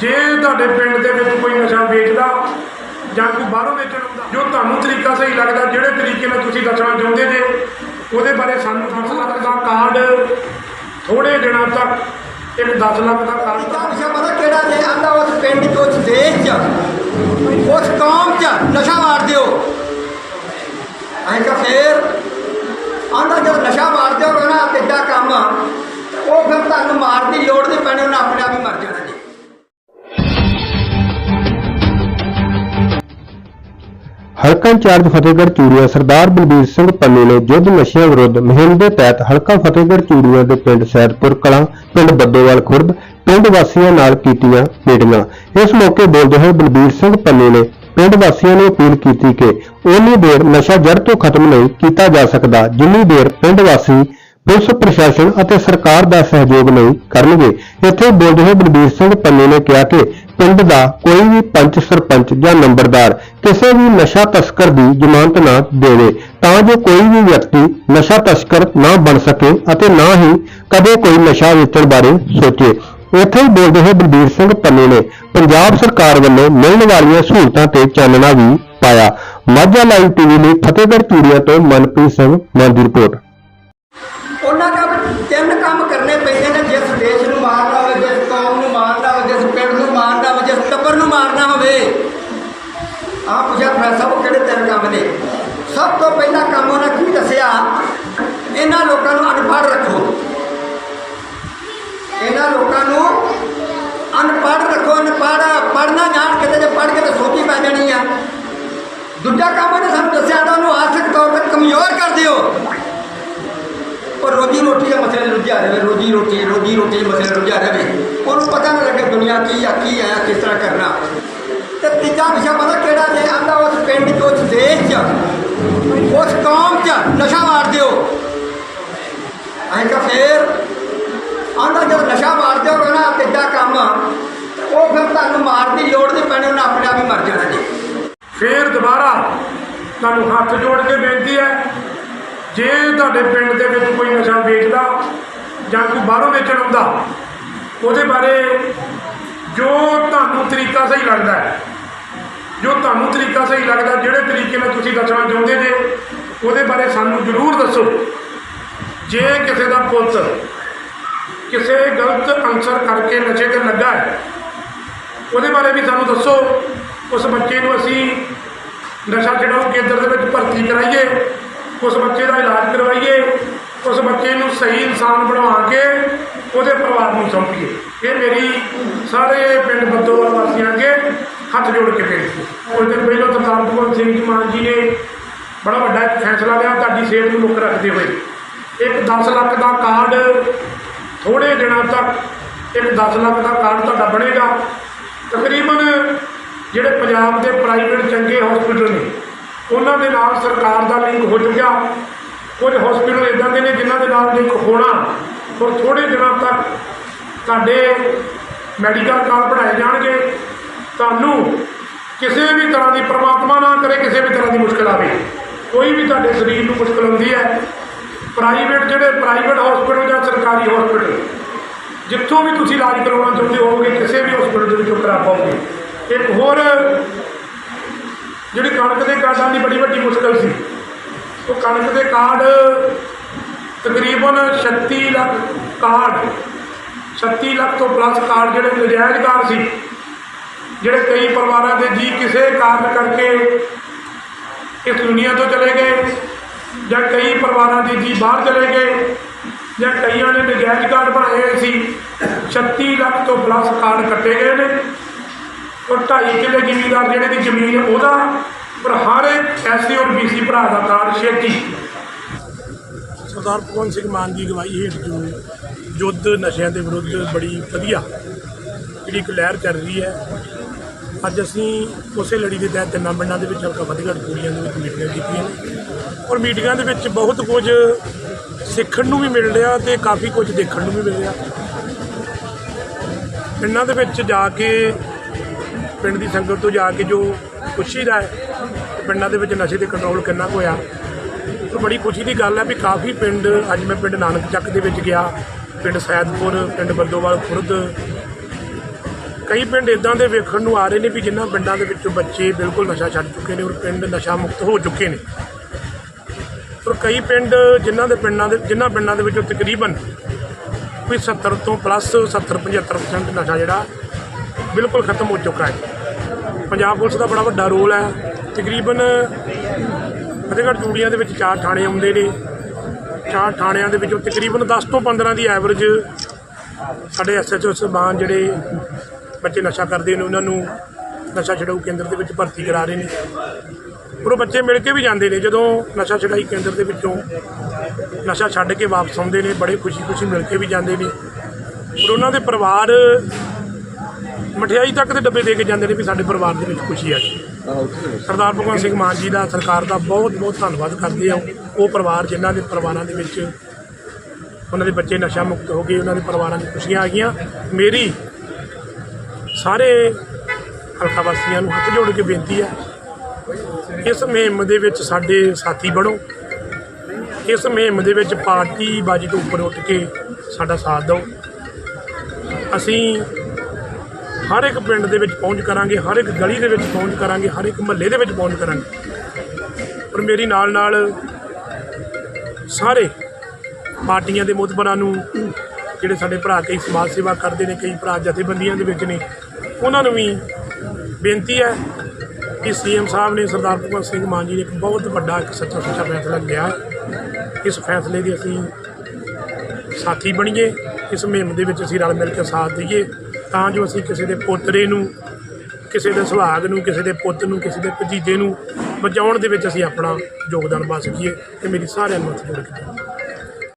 ਜੇ ਤੁਹਾਡੇ ਪਿੰਡ ਦੇ ਵਿੱਚ ਕੋਈ ਨਸ਼ਾ ਵੇਚਦਾ ਜਾਂ ਕੋਈ ਬਾਹਰੋਂ ਵੇਚਣ ਆਉਂਦਾ, ਜੋ ਤੁਹਾਨੂੰ ਤਰੀਕਾ ਸਹੀ ਲੱਗਦਾ, ਜਿਹੜੇ ਤਰੀਕੇ ਨਾਲ ਤੁਸੀਂ ਦੱਸਣਾ ਚਾਹੁੰਦੇ ਜੇ, ਉਹਦੇ ਬਾਰੇ ਸਾਨੂੰ 10 ਲੱਖ ਦਾ ਕਾਰਡ ਥੋੜੇ ਦਿਨਾਂ ਤੱਕ, ਇੱਕ 10 ਲੱਖ ਦਾ ਕਾਰਡ ਦਾ ਨਸ਼ਾ ਪਤਾ ਕਿਹੜਾ ਜੇ ਆਂਦਾ ਉਸ ਪਿੰਡ ਚ ਉਸ ਦੇਸ਼ ਚ, ਉਸ ਕੌਮ ਚ ਨਸ਼ਾ ਮਾਰ ਦਿਓ। ਅਸੀਂ ਕਹਾ ਫੇਰ ਆਂਦਾ ਜਦ ਨਸ਼ਾ ਮਾਰ ਦਿਓ ਨਾ ਕਿੱਡਾ ਕੰਮ ਉਹ ਫਿਰ ਤੁਹਾਨੂੰ ਮਾਰਨ ਦੀ ਲੋੜ ਨਹੀਂ ਪੈਣੀ, ਉਹਨੇ ਆਪਣੇ ਆਪ ਹੀ ਮਰ ਹਲਕਾ ਇੰਚਾਰਜ ਫਤਿਹਗੜ੍ਹ ਚੂੜੀਆਂ ਸਰਦਾਰ ਬਲਬੀਰ ਸਿੰਘ ਪੰਨੂ ਨੇ ਯੁੱਧ ਨਸ਼ਿਆਂ ਵਿਰੁੱਧ ਮੁਹਿੰਮ ਦੇ ਤਹਿਤ ਹਲਕਾ ਫਤਿਹਗੜ੍ਹ ਚੂੜੀਆਂ ਦੇ ਪਿੰਡ ਸੈਦਪੁਰ ਕਲਾਂ, ਪਿੰਡ ਬੱਦੋਵਾਲ ਖੁਰਦ, ਪਿੰਡ ਵਾਸੀਆਂ ਨਾਲ ਕੀਤੀਆਂ ਮੀਟਿੰਗਾਂ। ਇਸ ਮੌਕੇ ਬੋਲਦੇ ਹੋਏ ਬਲਬੀਰ ਸਿੰਘ ਪੰਨੂ ਨੇ ਪਿੰਡ ਵਾਸੀਆਂ ਨੂੰ ਅਪੀਲ ਕੀਤੀ ਕਿ ਉਨੀ ਦੇਰ ਨਸ਼ਾ ਜੜ ਤੋਂ ਖਤਮ ਨਹੀਂ ਕੀਤਾ ਜਾ ਸਕਦਾ, ਜਿੰਨੀ ਦੇਰ ਪਿੰਡ ਵਾਸੀ, ਪੁਲਿਸ ਪ੍ਰਸ਼ਾਸਨ ਅਤੇ ਸਰਕਾਰ ਦਾ ਸਹਿਯੋਗ ਨਹੀਂ ਕਰਨਗੇ। ਇੱਥੇ ਬੋਲਦੇ ਹੋਏ ਬਲਬੀਰ ਸਿੰਘ ਪੰਨੂ ਨੇ ਕਿਹਾ ਕਿ ਪਿੰਡ ਦਾ ਕੋਈ ਵੀ ਪੰਚ ਸਰਪੰਚ ਜਾਂ ਨੰਬਰਦਾਰ ਕਿਸੇ ਵੀ ਨਸ਼ਾ ਤਸਕਰ ਦੀ ਜ਼ਮਾਨਤ ਨਾ ਦੇਵੇ, ਤਾਂ ਜੋ ਕੋਈ ਵੀ ਵਿਅਕਤੀ ਨਸ਼ਾ ਤਸਕਰ ਨਾ ਬਣ ਸਕੇ ਅਤੇ ਨਾ ਹੀ ਕਦੇ ਕੋਈ ਨਸ਼ਾ ਵੇਚਣ ਬਾਰੇ ਸੋਚੇ। ਇੱਥੇ ਹੀ ਬੋਲਦੇ ਹੋਏ ਬਲਬੀਰ ਸਿੰਘ ਪੰਨੂ ਨੇ ਪੰਜਾਬ ਸਰਕਾਰ ਵੱਲੋਂ ਮਿਲਣ ਵਾਲੀਆਂ ਸਹੂਲਤਾਂ ਤੇ ਚਾਨਣਾ ਵੀ ਪਾਇਆ। ਮਾਝਾ ਲਾਈਵ ਟੀਵੀ ਲਈ ਫਤਿਹਗੜ੍ਹ ਚੂੜੀਆਂ ਤੋਂ ਮਨਪ੍ਰੀਤ ਸਿੰਘ ਮਾਨ ਦੀ ਰਿਪੋਰਟ। ਉਹਨਾਂ ਕੰਮ ਤਿੰਨ ਕੰਮ ਕਰਨੇ ਪੈਂਦੇ ਨੇ ਜਿਸ ਦੇਸ਼ ਨੂੰ ਮਾਰਨਾ ਹੋਵੇ ਜਿਸ ਕੌਮ ਨੂੰ ਮਾਰਨਾ ਹੋਵੇ ਜਿਸ ਪਿੰਡ ਨੂੰ ਮਾਰਨਾ ਹੋਵੇ ਨੂੰ ਮਾਰਨਾ ਹੋਵੇ। ਆਪ ਪੁੱਛਿਆ ਪ੍ਰੈਸ ਸਾਹਿਬ ਕਿਹੜੇ ਤਿੰਨ ਕੰਮ ਨੇ? ਸਭ ਤੋਂ ਪਹਿਲਾ ਕੰਮ ਉਹਨਾਂ ਕੀ ਦੱਸਿਆ? ਇਹਨਾਂ ਲੋਕਾਂ ਨੂੰ ਅਨਪੜ੍ਹ ਰੱਖੋ। ਇਹਨਾਂ ਲੋਕਾਂ ਨੂੰ ਅਨਪੜ੍ਹ ਰੱਖੋ, ਅਨਪੜ੍ਹ, ਪੜ੍ਹਨਾ ਜਾਣ ਕਿਤੇ ਜੇ ਪੜ੍ਹ ਕੇ ਤਾਂ ਸੋਚੀ ਪੈ ਜਾਣੀ ਆ। ਦੂਜਾ ਕੰਮ ਉਹਨੇ ਸਾਨੂੰ ਦੱਸਿਆ, ਤਾਂ ਉਹਨੂੰ ਆਰਥਿਕ ਤੌਰ ਤੇ ਕਮਜ਼ੋਰ ਕਰ ਦਿਓ। ਪਰ ਰੋਜੀ ਰੋਟੀ ਦਾ ਮਸਲਾ ਰੁਝਿਆ ਰਹੇ, ਰੋਜੀ ਰੋਟੀ ਰੋਜੀ ਰੋਟੀ ਦੇ ਮਸਲੇ ਰੁੱਝਿਆ ਰਹੇ। ਦੁਨੀਆ ਕੀ ਆ ਕੀ ਆ ਕਿਸ ਤਰ੍ਹਾਂ ਕਰਨਾ। ਤੇ ਤੀਜਾ ਵਿਸ਼ਾ ਪਤਾ ਕਿਹੜਾ ਜੇ? ਆਂਦਾ ਉਸ ਪਿੰਡ ਚ, ਉਸ ਦੇਸ਼ ਚ, ਉਸ ਕੌਮ ਚ ਨਸ਼ਾ ਮਾਰ ਦਿਓ। ਅਸੀਂ ਕਹਾ ਫੇਰ? ਆਂਦਾ ਜਦ ਨਸ਼ਾ ਮਾਰ ਦਿਓ ਨਾ ਤੀਜਾ ਕੰਮ ਉਹ ਫਿਰ ਤੁਹਾਨੂੰ ਮਾਰਨ ਦੀ ਲੋੜ ਨਹੀਂ ਪੈਣੀ, ਉਹਨੇ ਆਪਣੇ ਆਪ ਹੀ ਮਰ ਜਾਣਾ ਜੀ। ਫੇਰ ਦੁਬਾਰਾ ਤੁਹਾਨੂੰ ਹੱਥ ਜੋੜ ਕੇ ਬੇਨਤੀ ਹੈ, ਜੇ ਤੁਹਾਡੇ ਪਿੰਡ ਦੇ ਵਿੱਚ ਕੋਈ ਨਸ਼ਾ ਵੇਚਦਾ ਜਾਂ ਕੋਈ ਬਾਹਰੋਂ ਵੇਚਣ ਆਉਂਦਾ, ਉਹਦੇ ਬਾਰੇ ਜੋ ਤੁਹਾਨੂੰ ਤਰੀਕਾ ਸਹੀ ਲੱਗਦਾ ਹੈ, ਜੋ ਤੁਹਾਨੂੰ ਤਰੀਕਾ ਸਹੀ ਲੱਗਦਾ, ਜਿਹੜੇ ਤਰੀਕੇ ਨਾਲ ਤੁਸੀਂ ਦੱਸਣਾ ਚਾਹੁੰਦੇ ਜੇ, ਉਹਦੇ ਬਾਰੇ ਸਾਨੂੰ ਜ਼ਰੂਰ ਦੱਸੋ। ਜੇ ਕਿਸੇ ਦਾ ਪੁੱਤ ਕਿਸੇ ਗਲਤ ਅਨਸਰ ਕਰਕੇ ਨਸ਼ੇ ਤੇ ਲੱਗਾ ਹੈ, ਉਹਦੇ ਬਾਰੇ ਵੀ ਸਾਨੂੰ ਦੱਸੋ। ਉਸ ਬੱਚੇ ਨੂੰ ਅਸੀਂ ਨਸ਼ਾ ਛਡਾਊ ਕੇਂਦਰ ਦੇ ਵਿੱਚ ਭਰਤੀ ਕਰਾਈਏ, ਉਸ ਬੱਚੇ ਦਾ ਇਲਾਜ ਕਰਵਾਈਏ, ਉਸ ਬੱਚੇ ਨੂੰ ਸਹੀ ਇਨਸਾਨ ਬਣਵਾ ਕੇ ਉਹਦੇ ਪਰਿਵਾਰ ਨੂੰ ਸੌਂਪੀਏ। ਇਹ ਮੇਰੀ ਸਾਰੇ ਪਿੰਡ ਬੱਦੋਵਾਲ ਵਾਸੀਆਂ ਅੱਗੇ ਹੱਥ ਜੋੜ ਕੇ ਬੇਨਤੀ ਹੈ। ਕੁਝ ਦਿਨ ਪਹਿਲਾਂ ਸਰਦਾਰ ਭਗਵੰਤ ਸਿੰਘ ਮਾਨ ਜੀ ਨੇ ਬੜਾ ਵੱਡਾ ਫੈਸਲਾ ਲਿਆ, ਤੁਹਾਡੀ ਸਿਹਤ ਨੂੰ ਮੁੱਖ ਰੱਖਦੇ ਹੋਏ। ਇੱਕ 10 ਲੱਖ ਦਾ ਕਾਰਡ ਥੋੜੇ ਦਿਨਾਂ ਤੱਕ, ਇੱਕ 10 ਲੱਖ ਦਾ ਕਾਰਡ ਤੁਹਾਡਾ ਬਣੇਗਾ। ਤਕਰੀਬਨ ਜਿਹੜੇ ਪੰਜਾਬ ਦੇ ਪ੍ਰਾਈਵੇਟ ਚੰਗੇ ਹਸਪੀਟਲ ਨੇ, ਉਹਨਾਂ ਦੇ ਨਾਲ ਸਰਕਾਰ ਦਾ ਲਿੰਕ ਹੋ ਚੁੱਕਿਆ। ਕੁਝ ਹਸਪੀਟਲ ਇਦਾਂ ਦੇ ਨੇ ਜਿਨ੍ਹਾਂ ਦੇ ਨਾਲ ਲਿੰਕ ਹੋਣਾ ਔਰ ਥੋੜੇ ਦਿਨਾਂ ਤੱਕ ਤੁਹਾਡੇ ਮੈਡੀਕਲ ਕਾਰਡ ਬਣਾਏ ਜਾਣਗੇ, ਤੁਹਾਨੂੰ ਕਿਸੇ ਵੀ ਤਰ੍ਹਾਂ ਦੀ ਪ੍ਰਮਾਤਮਾ ਨਾ ਕਰੇ, ਕਿਸੇ ਵੀ ਤਰ੍ਹਾਂ ਦੀ ਮੁਸ਼ਕਲ ਆਵੇ। ਕੋਈ ਵੀ ਤੁਹਾਡੇ ਸਰੀਰ ਨੂੰ ਮੁਸ਼ਕਲ ਆਉਂਦੀ ਹੈ ਪ੍ਰਾਈਵੇਟ ਜਿਹੜੇ ਪ੍ਰਾਈਵੇਟ ਹਸਪੀਟਲ ਜਾਂ ਸਰਕਾਰੀ ਹਸਪੀਟਲ ਜਿੱਥੋਂ ਵੀ ਤੁਸੀਂ ਇਲਾਜ ਕਰਵਾਉਣਾ ਚਾਹੁੰਦੇ ਹੋਗੇ ਕਿਸੇ ਵੀ ਹਸਪੀਟਲ ਦੇ ਵਿੱਚੋਂ ਕਰਾ ਪਾਓਗੇ। ਇੱਕ ਹੋਰ ਜਿਹੜੀ ਕਣਕ ਦੇ ਕਾਰਡਾਂ ਦੀ ਬੜੀ ਵੱਡੀ ਮੁਸ਼ਕਲ ਸੀ, ਉਹ ਕਣਕ ਦੇ ਕਾਰਡ ਤਕਰੀਬਨ 36 ਲੱਖ ਕਾਰਡ 36 ਲੱਖ ਤੋਂ ਪਲੱਸ ਕਾਰਡ ਜਿਹੜੇ ਨਜਾਇਜ਼ ਕਾਰਡ ਸੀ, ਜਿਹੜੇ ਕਈ ਪਰਿਵਾਰਾਂ ਦੇ ਜੀ ਕਿਸੇ ਕਾਰਨ ਕਰਕੇ ਇਸ ਦੁਨੀਆ ਤੋਂ ਚਲੇ ਗਏ, ਜਾਂ ਕਈ ਪਰਿਵਾਰਾਂ ਦੇ ਜੀ ਬਾਹਰ ਚਲੇ ਗਏ, ਜਾਂ ਕਈਆਂ ਨੇ ਨਜਾਇਜ਼ ਕਾਰਡ ਬਣਾਏ ਹੋਏ ਸੀ 36 ਲੱਖ ਤੋਂ ਪਲੱਸ ਕਾਰਡ ਕੱਟੇ ਗਏ ਨੇ। ਔਰ 2.5 ਕਿੱਲੇ ਜ਼ਿਮੀਂਦਾਰ ਜਿਹੜੇ ਦੀ ਜ਼ਮੀਨ ਉਹਦਾ ਪਰ ਹਰ ਇੱਕ ਐਸਸੀ ਔਰ ਬੀਸੀ ਭਰਾ ਦਾ ਕਾਰਡ ਛੇਤੀ। ਸਰਦਾਰ ਭਗਵੰਤ ਸਿੰਘ ਮਾਨ ਦੀ ਅਗਵਾਈ ਹੇਠ ਜੋ ਯੁੱਧ ਨਸ਼ਿਆਂ ਦੇ ਵਿਰੁੱਧ ਬੜੀ ਵਧੀਆ ਜਿਹੜੀ ਇੱਕ ਲਹਿਰ ਚੱਲ ਰਹੀ ਹੈ। ਅੱਜ ਅਸੀਂ ਉਸੇ ਲੜੀ ਦੇ ਤਹਿਤ ਤਿੰਨਾਂ ਪਿੰਡਾਂ ਦੇ ਵਿੱਚ ਹਲਕਾ ਫਤਿਹਗੜ੍ਹ ਚੂੜੀਆਂ ਦੇ ਵਿੱਚ ਮੀਟਿੰਗਾਂ ਕੀਤੀਆਂ ਨੇ। ਔਰ ਮੀਟਿੰਗਾਂ ਦੇ ਵਿੱਚ ਬਹੁਤ ਕੁਝ ਸਿੱਖਣ ਨੂੰ ਵੀ ਮਿਲ ਰਿਹਾ ਤੇ ਕਾਫੀ ਕੁਝ ਦੇਖਣ ਨੂੰ ਵੀ ਮਿਲ ਰਿਹਾ। ਪਿੰਡਾਂ ਦੇ ਵਿੱਚ ਜਾ ਕੇ, ਪਿੰਡ ਦੀ ਸੰਗਤ ਤੋਂ ਜਾ ਕੇ ਜੋ ਪੁੱਛੀਦਾ ਹੈ, ਪਿੰਡਾਂ ਦੇ ਵਿੱਚ ਨਸ਼ੇ ਦੇ ਕੰਟਰੋਲ ਕਿੰਨਾ ਕੁ ਹੋਇਆ ਤਾਂ ਬੜੀ ਖੁਸ਼ੀ ਦੀ ਗੱਲ ਹੈ ਵੀ ਕਾਫੀ ਪਿੰਡ, ਅੱਜ ਮੈਂ ਪਿੰਡ ਨਾਨਕ ਚੱਕ ਦੇ ਵਿੱਚ ਗਿਆ, ਪਿੰਡ ਸੈਦਪੁਰ, ਪਿੰਡ ਬੰਦੋਵਾਲ ਖੁਰਦ। ਕਈ ਪਿੰਡ ਇਦਾਂ ਦੇ ਵੇਖਣ ਨੂੰ ਆ ਰਹੇ ਨੇ ਵੀ ਜਿਨ੍ਹਾਂ ਪਿੰਡਾਂ ਦੇ ਵਿੱਚੋਂ ਬੱਚੇ ਬਿਲਕੁਲ ਨਸ਼ਾ ਛੱਡ ਚੁੱਕੇ ਨੇ ਔਰ ਪਿੰਡ ਨਸ਼ਾ ਮੁਕਤ ਹੋ ਚੁੱਕੇ ਨੇ। ਔਰ ਕਈ ਪਿੰਡ ਜਿਨ੍ਹਾਂ ਦੇ ਪਿੰਡਾਂ ਦੇ, ਜਿਨ੍ਹਾਂ ਪਿੰਡਾਂ ਦੇ ਵਿੱਚੋਂ ਤਕਰੀਬਨ ਕੋਈ 70 ਤੋਂ ਪਲੱਸ 70 75% ਨਸ਼ਾ ਜਿਹੜਾ ਬਿਲਕੁਲ ਖਤਮ ਹੋ ਚੁੱਕਾ ਹੈ। ਪੰਜਾਬ ਪੁਲਿਸ ਦਾ ਬੜਾ ਵੱਡਾ ਰੋਲ ਹੈ। ਤਕਰੀਬਨ ਫਤਿਹਗੜ੍ਹ ਚੂੜੀਆਂ ਦੇ ਵਿੱਚ ਚਾਰ ਥਾਣੇ ਆਉਂਦੇ ਨੇ। ਚਾਰ ਥਾਣਿਆਂ ਦੇ ਵਿੱਚੋਂ ਤਕਰੀਬਨ 10 ਤੋਂ 15 ਦੀ ਐਵਰੇਜ ਸਾਡੇ ਐਸਐਚਓ ਸਬਾਨ ਜਿਹੜੇ ਬੱਚੇ ਨਸ਼ਾ ਕਰਦੇ ਨੇ, ਉਹਨਾਂ ਨੂੰ ਨਸ਼ਾ ਛਡਾਊ ਕੇਂਦਰ ਦੇ ਵਿੱਚ ਭਰਤੀ ਕਰਾ ਰਹੇ ਨੇ। ਪਰ ਉਹ ਬੱਚੇ ਮਿਲ ਕੇ ਵੀ ਜਾਂਦੇ ਨੇ, ਜਦੋਂ ਨਸ਼ਾ ਛਡਾਈ ਕੇਂਦਰ ਦੇ ਵਿੱਚੋਂ ਨਸ਼ਾ ਛੱਡ ਕੇ ਵਾਪਸ ਆਉਂਦੇ ਨੇ, ਬੜੇ ਖੁਸ਼ੀ-ਖੁਸ਼ੀ ਮਿਲ ਕੇ ਵੀ ਜਾਂਦੇ ਨੇ। ਪਰ ਉਹਨਾਂ ਦੇ ਪਰਿਵਾਰ ਮਠਿਆਈ ਤੱਕ ਦੇ ਡੱਬੇ ਦੇ ਕੇ ਜਾਂਦੇ ਨੇ ਵੀ ਸਾਡੇ ਪਰਿਵਾਰ ਦੇ ਵਿੱਚ ਖੁਸ਼ੀ ਹੈ ਸਰਦਾਰ ਭਗਵੰਤ ਸਿੰਘ ਮਾਨ ਜੀ ਦਾ ਸਰਕਾਰ ਦਾ ਬਹੁਤ ਬਹੁਤ ਧੰਨਵਾਦ ਕਰਦੇ ਹਾਂ। ਉਹ ਪਰਿਵਾਰ ਜਿਨ੍ਹਾਂ ਦੇ ਪਰਿਵਾਰਾਂ ਦੇ ਵਿੱਚ ਉਹਨਾਂ ਦੇ ਬੱਚੇ ਨਸ਼ਾ ਮੁਕਤ ਹੋ ਗਏ, ਉਹਨਾਂ ਦੇ ਪਰਿਵਾਰਾਂ 'ਚ ਖੁਸ਼ੀਆਂ ਆ ਗਈਆਂ ਮੇਰੀ ਸਾਰੇ ਹਲਕਾ ਵਾਸੀਆਂ ਨੂੰ ਹੱਥ ਜੋੜ ਕੇ ਬੇਨਤੀ ਹੈ, ਇਸ ਮੁਹਿੰਮ ਦੇ ਵਿੱਚ ਸਾਡੇ ਸਾਥੀ ਬਣੋ। ਇਸ ਮੁਹਿੰਮ ਦੇ ਵਿੱਚ ਪਾਰਟੀ ਬਾਜੀ ਤੋਂ ਉੱਪਰ ਉੱਠ ਕੇ ਸਾਡਾ ਸਾਥ ਦਿਓ। ਅਸੀਂ ਹਰ ਇੱਕ ਪਿੰਡ ਦੇ ਵਿੱਚ ਪਹੁੰਚ ਕਰਾਂਗੇ, ਹਰ ਇੱਕ ਗਲੀ ਦੇ ਵਿੱਚ ਪਹੁੰਚ ਕਰਾਂਗੇ, ਹਰ ਇੱਕ ਮਹੱਲੇ ਦੇ ਵਿੱਚ ਪਹੁੰਚ ਕਰਾਂਗੇ। ਪਰ ਮੇਰੀ ਨਾਲ ਨਾਲ ਸਾਰੇ ਪਾਰਟੀਆਂ ਦੇ ਮੁਤਬਰਾਂ ਨੂੰ, ਜਿਹੜੇ ਸਾਡੇ ਭਰਾ ਕਈ ਸਮਾਜ ਸੇਵਾ ਕਰਦੇ ਨੇ, ਕਈ ਭਰਾ ਜਥੇਬੰਦੀਆਂ ਦੇ ਵਿੱਚ ਨੇ, ਉਹਨਾਂ ਨੂੰ ਵੀ ਬੇਨਤੀ ਹੈ ਕਿ ਸੀਐਮ ਸਾਹਿਬ ਨੇ ਸਰਦਾਰ ਭਗਵੰਤ ਸਿੰਘ ਮਾਨ ਜੀ ਨੇ ਇੱਕ ਬਹੁਤ ਵੱਡਾ ਇੱਕ ਸੱਚਾ ਸੁੱਚਾ ਫੈਸਲਾ ਲਿਆ। ਇਸ ਫੈਸਲੇ ਦੀ ਅਸੀਂ ਸਾਥੀ ਬਣੀਏ, ਇਸ ਮੁਹਿੰਮ ਦੇ ਵਿੱਚ ਅਸੀਂ ਰਲ ਮਿਲ ਕੇ ਸਾਥ ਦਈਏ। ਤਾਂ ਜੋ ਅਸੀਂ ਕਿਸੇ ਦੇ ਪੋਤਰੇ ਨੂੰ, ਕਿਸੇ ਦੇ ਸੁਹਾਗ ਨੂੰ, ਕਿਸੇ ਦੇ ਪੁੱਤ ਨੂੰ, ਕਿਸੇ ਦੇ ਭਤੀਜੇ ਨੂੰ ਬਚਾਉਣ ਦੇ ਵਿੱਚ ਅਸੀਂ ਆਪਣਾ ਯੋਗਦਾਨ ਪਾ ਸਕੀਏ ਤੇ ਮੇਰੀ ਸਾਰਿਆਂ ਨੂੰ ਹੱਥ ਜੋੜ ਕੇ।